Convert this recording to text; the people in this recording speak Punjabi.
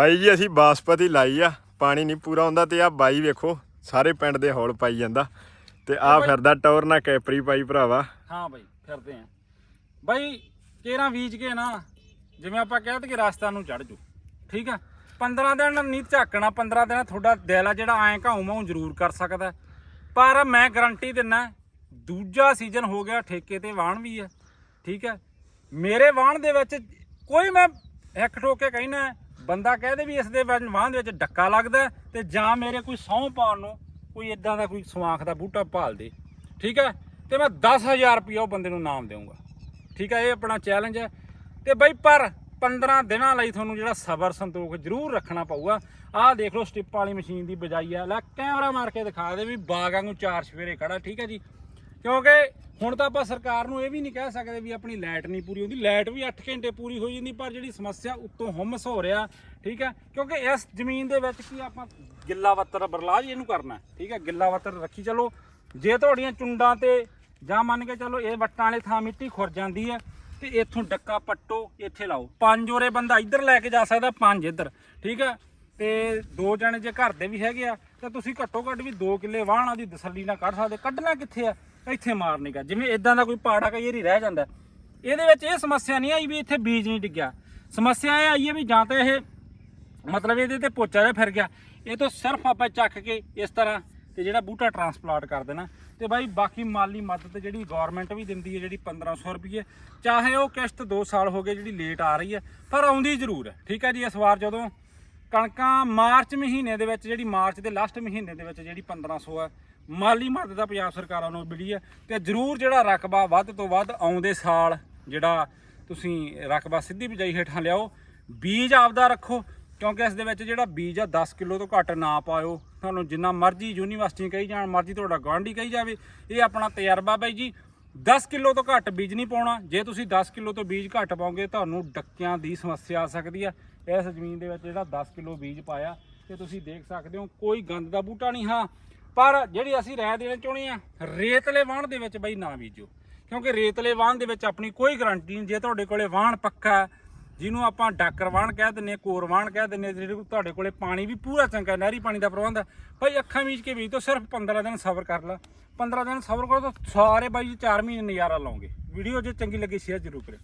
ਬਾਈ ਜੀ ਅਸੀਂ ਬਾਸਪਤੀ ਲਾਈ ਆ। ਪਾਣੀ ਨਹੀਂ ਪੂਰਾ ਹੁੰਦਾ ਤੇ ਆ ਬਾਈ ਵੇਖੋ ਸਾਰੇ ਪਿੰਡ ਦੇ ਹੌਲ ਪਾਈ ਜਾਂਦਾ। ਤੇ ਆ ਫਿਰਦਾ ਟੌਰ ਨਾ ਕੈਪਰੀ ਪਾਈ ਭਰਾਵਾ। ਹਾਂ ਬਾਈ ਫਿਰਦੇ ਆ। ਬਾਈ ਕੇਰਾਂ ਬੀਜ ਕੇ ਨਾ ਜਿਵੇਂ ਆਪਾਂ ਕਹਿ ਦਈਏ ਰਸਤਾ ਨੂੰ ਚੜ ਜੂ ਠੀਕ ਆ? 15 ਦਿਨ ਨਹੀਂ ਝਾਕਣਾ 15 ਦਿਨ ਤੁਹਾਡਾ ਦਿਲ ਆ ਜਿਹੜਾ ਐਂ ਘਾਉ ਮਾਉ ਜ਼ਰੂਰ ਕਰ ਸਕਦਾ। ਪਰ ਮੈਂ ਗਰੰਟੀ ਦਿੰਨਾ ਦੂਜਾ ਸੀਜ਼ਨ ਹੋ ਗਿਆ ਠੇਕੇ ਤੇ ਵਾਹਣ ਵੀ ਆ। ਠੀਕ ਹੈ ਮੇਰੇ ਵਾਹਣ ਦੇ ਵਿੱਚ ਕੋਈ ਮੈਂ ਇੱਕ ਠੋਕ ਕੇ ਕਹਿਣਾ ਬੰਦਾ ਕਹਦੇ ਵੀ ਇਸ ਦੇ ਵਿੱਚ ਦੇ ਵਿੱਚ ਡੱਕਾ ਲੱਗਦਾ ਤੇ ਜਾਂ ਮੇਰੇ ਕੋਈ ਸਹੁੰ ਪਾਉਣ ਨੂੰ ਕੋਈ ਇਦਾਂ ਦਾ ਕੋਈ ਸਵਾਖ ਦਾ ਬੂਟਾ ਭਾਲ ਦੇ। ਠੀਕ ਹੈ? ਤੇ ਮੈਂ 10000 ਰੁਪਇਆ ਉਹ ਬੰਦੇ ਨੂੰ ਨਾਮ ਦੇਵਾਂਗਾ ਠੀਕ ਹੈ? ਇਹ ਆਪਣਾ ਚੈਲੰਜ ਹੈ। ਤੇ ਬਈ ਪਰ 15 ਦਿਨਾਂ ਲਈ ਤੁਹਾਨੂੰ ਜਿਹੜਾ ਸਬਰ ਸੰਤੋਖ ਜ਼ਰੂਰ ਰੱਖਣਾ ਪਊਗਾ। ਆਹ ਦੇਖ ਲਓ, ਸਟਿਪ ਵਾਲੀ ਮਸ਼ੀਨ ਦੀ ਬਜਾਈ ਆ ਲੈ, ਕੈਮਰਾ ਮਾਰ ਕੇ ਦਿਖਾ ਦੇ ਵੀ ਬਾਗਾਂ ਨੂੰ ਚਾਰ ਸਵੇਰੇ ਖੜਾ। ਠੀਕ ਹੈ ਜੀ? ਕਿਉਂਕਿ ਹੁਣ ਤਾਂ ਆਪਾਂ ਸਰਕਾਰ ਨੂੰ ਇਹ ਵੀ ਨਹੀਂ ਕਹਿ ਸਕਦੇ ਵੀ ਆਪਣੀ ਲਾਈਟ ਨਹੀਂ ਪੂਰੀ ਹੁੰਦੀ। ਲਾਈਟ ਵੀ 8 ਘੰਟੇ ਪੂਰੀ ਹੋ ਜਾਂਦੀ, ਪਰ ਜਿਹੜੀ ਸਮੱਸਿਆ ਉੱਤੋਂ ਹਮਸ ਹੋ ਰਿਹਾ, ਠੀਕ ਹੈ? ਕਿਉਂਕਿ ਇਸ ਜ਼ਮੀਨ ਦੇ ਵਿੱਚ ਕੀ ਆਪਾਂ ਗਿੱਲਾ ਵੱਤਰ ਬਰਲਾਜ ਇਹਨੂੰ ਕਰਨਾ ਠੀਕ ਹੈ? ਗਿੱਲਾ ਵੱਤਰ ਰੱਖੀ ਚਲੋ। ਜੇ ਤੁਹਾਡੀਆਂ ਚੁੰਡਾਂ ਤੇ ਜਾਂ ਮੰਨ ਕੇ ਚਲੋ ਇਹ ਵੱਟਾਂ ਵਾਲੇ ਥਾਂ ਮਿੱਟੀ ਖੁਰ ਜਾਂਦੀ ਹੈ, ਤੇ ਇੱਥੋਂ ਡੱਕਾ ਪੱਟੋ, ਇੱਥੇ ਲਾਓ। ਪੰਜ ਉਰੇ ਬੰਦਾ ਇੱਧਰ ਲੈ ਕੇ ਜਾ ਸਕਦਾ, ਪੰਜ ਇੱਧਰ, ਠੀਕ ਹੈ? ਤੇ ਦੋ ਜਣੇ ਜੇ ਘਰ ਦੇ ਵੀ ਹੈਗੇ ਆ, ਤਾਂ ਤੁਸੀਂ ਘੱਟੋ ਘੱਟ ਵੀ 2 ਕਿੱਲੇ ਵਾਹਣਾ ਦੀ ਤਸੱਲੀ ਨਾਲ ਕੱਢ ਸਕਦੇ। ਕੱਢਣਾ ਕਿੱਥੇ ਆ? ਇੱਥੇ ਮਾਰਨੇ ਕਾ ਜਿਵੇਂ ਇਦਾਂ ਦਾ ਕੋਈ ਪਾੜਾ ਕਈ ਵਾਰੀ ਰਹਿ ਜਾਂਦਾ। ਇਹਦੇ ਵਿੱਚ ਇਹ ਸਮੱਸਿਆ ਨਹੀਂ ਆਈ ਵੀ ਇੱਥੇ ਬੀਜ ਨਹੀਂ ਡਿੱਗਿਆ। ਸਮੱਸਿਆ ਇਹ ਆਈ ਹੈ ਵੀ ਜਾਂ ਤਾਂ ਇਹ ਮਤਲਬ ਇਹਦੇ ਤੇ ਪੋਚਾ ਜਿਹਾ ਫਿਰ ਗਿਆ। ਇਹ ਤੋਂ ਸਿਰਫ ਆਪਾਂ ਚੱਕ ਕੇ ਇਸ ਤਰ੍ਹਾਂ ਤੇ ਜਿਹੜਾ ਬੂਟਾ ਟਰਾਂਸਪਲਾਂਟ ਕਰ ਦੇਣਾ। ਤੇ ਬਾਈ ਬਾਕੀ ਮਾਲੀ ਮਦਦ ਜਿਹੜੀ ਗਵਰਨਮੈਂਟ ਵੀ ਦਿੰਦੀ ਹੈ ਜਿਹੜੀ 1500 ਰੁਪਏ ਚਾਹੇ ਉਹ ਕਿਸ਼ਤ 2 ਸਾਲ ਹੋ ਗਏ ਜਿਹੜੀ ਲੇਟ ਆ ਰਹੀ ਹੈ, ਪਰ ਆਉਂਦੀ ਜ਼ਰੂਰ ਹੈ। ਠੀਕ ਹੈ ਜੀ, ਇਸ ਵਾਰ ਜਦੋਂ ਕਣਕਾਂ ਮਾਰਚ ਮਹੀਨੇ ਦੇ ਵਿੱਚ ਜਿਹੜੀ ਮਾਰਚ ਦੇ ਲਾਸਟ ਮਹੀਨੇ ਦੇ ਵਿੱਚ ਜਿਹੜੀ 1500 ਹੈ ਮਾਲੀ ਮਦਦ ਪੰਜਾਬ ਸਰਕਾਰਾਂ ਨੂੰ ਮਿਲੀ ਹੈ ਤੇ ਜ਼ਰੂਰ ਜਿਹੜਾ ਰਕਬਾ ਵੱਧ ਤੋਂ ਵੱਧ ਆਉਂਦੇ ਸਾਲ ਜਿਹੜਾ ਤੁਸੀਂ ਰਕਬਾ ਸਿੱਧੀ ਬਿਜਾਈ ਹੇਠਾਂ ਲਿਆਓ, ਬੀਜ ਆਪਦਾ ਰੱਖੋ, ਕਿਉਂਕਿ ਇਸ ਦੇ ਵਿੱਚ ਜਿਹੜਾ ਬੀਜ ਆ 10 ਕਿਲੋ ਤੋਂ ਘੱਟ ਨਾ ਪਾਇਓ। ਤੁਹਾਨੂੰ ਜਿੰਨਾ ਮਰਜ਼ੀ ਯੂਨੀਵਰਸਿਟੀ ਕਹੀ ਜਾਣ, ਮਰਜ਼ੀ ਤੁਹਾਡਾ ਗਵਾਂਢੀ ਕਹੀ ਜਾਵੇ, ਇਹ ਆਪਣਾ ਤਜਰਬਾ ਬਾਈ ਜੀ। 10 ਕਿਲੋ ਤੋਂ ਘੱਟ ਬੀਜ ਨਹੀਂ ਪਾਉਣਾ, ਜੇ ਤੁਸੀਂ 10 ਕਿਲੋ ਤੋਂ ਬੀਜ ਘੱਟ ਪਾਓਗੇ, ਤੁਹਾਨੂੰ ਡੱਕਿਆਂ ਦੀ ਸਮੱਸਿਆ ਆ ਸਕਦੀ ਆ। ਇਸ ਜ਼ਮੀਨ ਦੇ ਵਿੱਚ ਜਿਹੜਾ 10 ਕਿਲੋ ਬੀਜ ਪਾਇਆ, ਤੇ ਤੁਸੀਂ ਦੇਖ ਸਕਦੇ ਹੋ, ਕੋਈ ਗੰਦ ਦਾ ਬੂਟਾ ਨਹੀਂ, ਹਾਂ। ਪਰ ਜਿਹੜੀ ਅਸੀਂ ਰਾਇ ਦੇਣਾ ਚਾਹੁੰਦੇ ਆ, ਰੇਤਲੇ ਵਾਹਣ ਦੇ ਵਿੱਚ ਬਈ ਨਾ ਬੀਜੋ। ਕਿਉਂਕਿ ਰੇਤਲੇ ਵਾਹਣ ਦੇ ਵਿੱਚ ਆਪਣੀ ਕੋਈ ਗਾਰੰਟੀ ਨਹੀਂ, ਜੇ ਤੁਹਾਡੇ ਕੋਲੇ ਵਾਹਣ ਪੱਕਾ ਜਿਹਨੂੰ ਆਪਾਂ ਡਾਕਰ ਵਾਹਣ ਕਹਿ ਦਿੰਨੇ ਕੋਰ ਵਾਹਣ ਕਹਿ ਦਿੰਨੇ ਜਿਹੜੇ ਕੋਲ ਤੁਹਾਡੇ ਕੋਲੇ ਪਾਣੀ ਵੀ ਪੂਰਾ ਚੰਗਾ, ਨਹਿਰੀ ਪਾਣੀ ਦਾ ਪ੍ਰਬੰਧ ਹੈ ਭਾਈ ਅੱਖਾਂ ਮੀਚ ਕੇ ਬੀਜ ਤੋਂ ਸਿਰਫ 15 ਦਿਨ ਸਬਰ ਕਰ ਲਾ। 15 ਦਿਨ ਸਬਰ ਕਰੋ ਤਾਂ ਸਾਰੇ ਬਾਈ 4 ਮਹੀਨੇ ਨਜ਼ਾਰਾ ਲਾਉਂਗੇ ਵੀਡੀਓ ਜੇ ਚੰਗੀ ਲੱਗੀ ਸ਼ੇਅਰ ਜ਼ਰੂਰ ਕਰਿਓ।